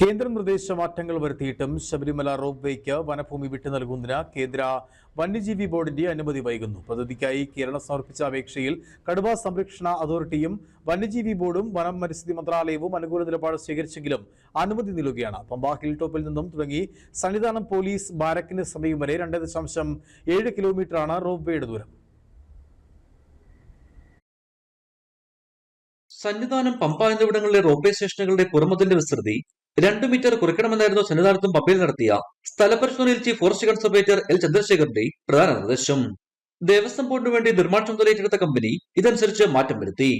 കേന്ദ്ര നിർദ്ദേശ മാറ്റങ്ങൾ വരുത്തിയിട്ടും ശബരിമല റോപ്പ് വേക്ക് വനഭൂമി വിട്ടു നൽകുന്നതിന് കേന്ദ്ര വന്യജീവി ബോർഡിന്റെ അനുമതി വൈകുന്നു. പദ്ധതിക്കായി കേരളം സമർപ്പിച്ച അപേക്ഷയിൽ കടുവ സംരക്ഷണ അതോറിറ്റിയും വന്യജീവി ബോർഡും വനം പരിസ്ഥിതി മന്ത്രാലയവും അനുകൂല നിലപാട് സ്വീകരിച്ചെങ്കിലും അനുമതി നിലുകയാണ് പമ്പ ഹിൽ ടോപ്പിൽ നിന്നും തുടങ്ങി സന്നിധാനം പോലീസ് ബാരക്കിന് സമീപം വരെ രണ്ട് ദശാംശം ഏഴ് കിലോമീറ്ററാണ് റോപ്പ് വേയുടെ ദൂരം. സന്നിധാനം പമ്പ എന്നിവിടങ്ങളിലെ റോപ്വേ സ്റ്റേഷനുകളുടെ പുറമതിന്റെ വിസ്തൃതി രണ്ടു മീറ്റർ കുറയ്ക്കണമെന്നായിരുന്നു സന്നിധാനത്തും അപ്പീൽ നടത്തിയ സ്ഥലപരിശോധനയിൽ ചീഫ് ഫോറസ്റ്റ് കൺസർവേറ്റർ എൽ ചന്ദ്രശേഖറിന്റെ പ്രധാന നിർദ്ദേശം. ദേവസ്വം ബോർഡിനു വേണ്ടി നിർമ്മാണ ചുമതല ഏറ്റെടുത്ത കമ്പനി ഇതനുസരിച്ച് മാറ്റം വരുത്തി.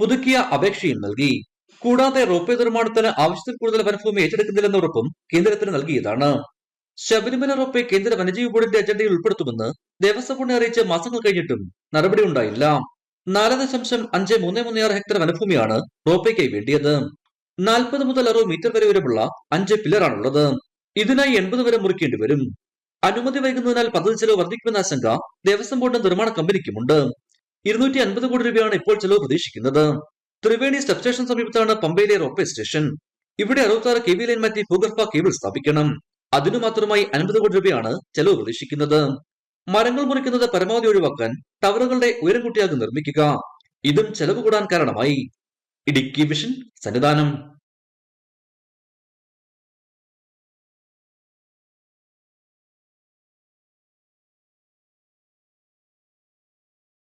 പുതുക്കിയ അപേക്ഷയും നൽകി. കൂടാതെ റോപ്പേ നിർമ്മാണത്തിന് ആവശ്യത്തിൽ കൂടുതൽ വനഭൂമി ഏറ്റെടുക്കുന്നില്ലെന്ന ഉറപ്പും കേന്ദ്രത്തിന് നൽകിയതാണ്. ശബരിമല റോപ്വേ കേന്ദ്ര വനജീവി ബോർഡിന്റെ അജണ്ടയിൽ ഉൾപ്പെടുത്തുമെന്ന് ദേവസ്വം ബോർഡിനെ അറിയിച്ച് മാസങ്ങൾ കഴിഞ്ഞിട്ടും നടപടി ഉണ്ടായില്ല. നാല് ദശാംശം അഞ്ച് മൂന്ന് മൂന്ന് ആറ് ഹെക്ടർ വനഭൂമിയാണ് റോപ്പയ്ക്കായി വേണ്ടിയത്. നാൽപ്പത് മുതൽ അറുപത് മീറ്റർ വരെ ഉയരമുള്ള അഞ്ച് പില്ലറാണുള്ളത് ഇതിനായി എൺപത് വരെ മുറിക്കേണ്ടി വരും. അനുമതി വൈകുന്നതിനാൽ പദ്ധതി ചെലവ് വർദ്ധിക്കുമെന്ന ആശങ്ക ദേവസ്വം ബോർഡ് നിർമ്മാണ കമ്പനിക്കുമുണ്ട്. ഇരുന്നൂറ്റി അൻപത് കോടി രൂപയാണ് ഇപ്പോൾ ചെലവ് പ്രതീക്ഷിക്കുന്നത്. ത്രിവേണി സബ് സ്റ്റേഷൻ സമീപത്താണ് പമ്പയിലെ റോപ്പേ സ്റ്റേഷൻ. ഇവിടെ അറുപത്തി കെ വി ലൈൻ മാറ്റി ഭൂഗർഭ കേബിൾ സ്ഥാപിക്കണം. അതിനു മാത്രമായി അൻപത് കോടി രൂപയാണ് ചെലവ് പ്രതീക്ഷിക്കുന്നത്. മരങ്ങൾ മുറിക്കുന്നത് പരമാവധി ഒഴിവാക്കാൻ ടവറുകളുടെ ഉയരം കൂട്ടിയാകും നിർമ്മിക്കുക. ഇതും ചെലവ് കൂടാൻ കാരണമായി. ഇടുക്കി വിഷൻ സന്നിധാനം.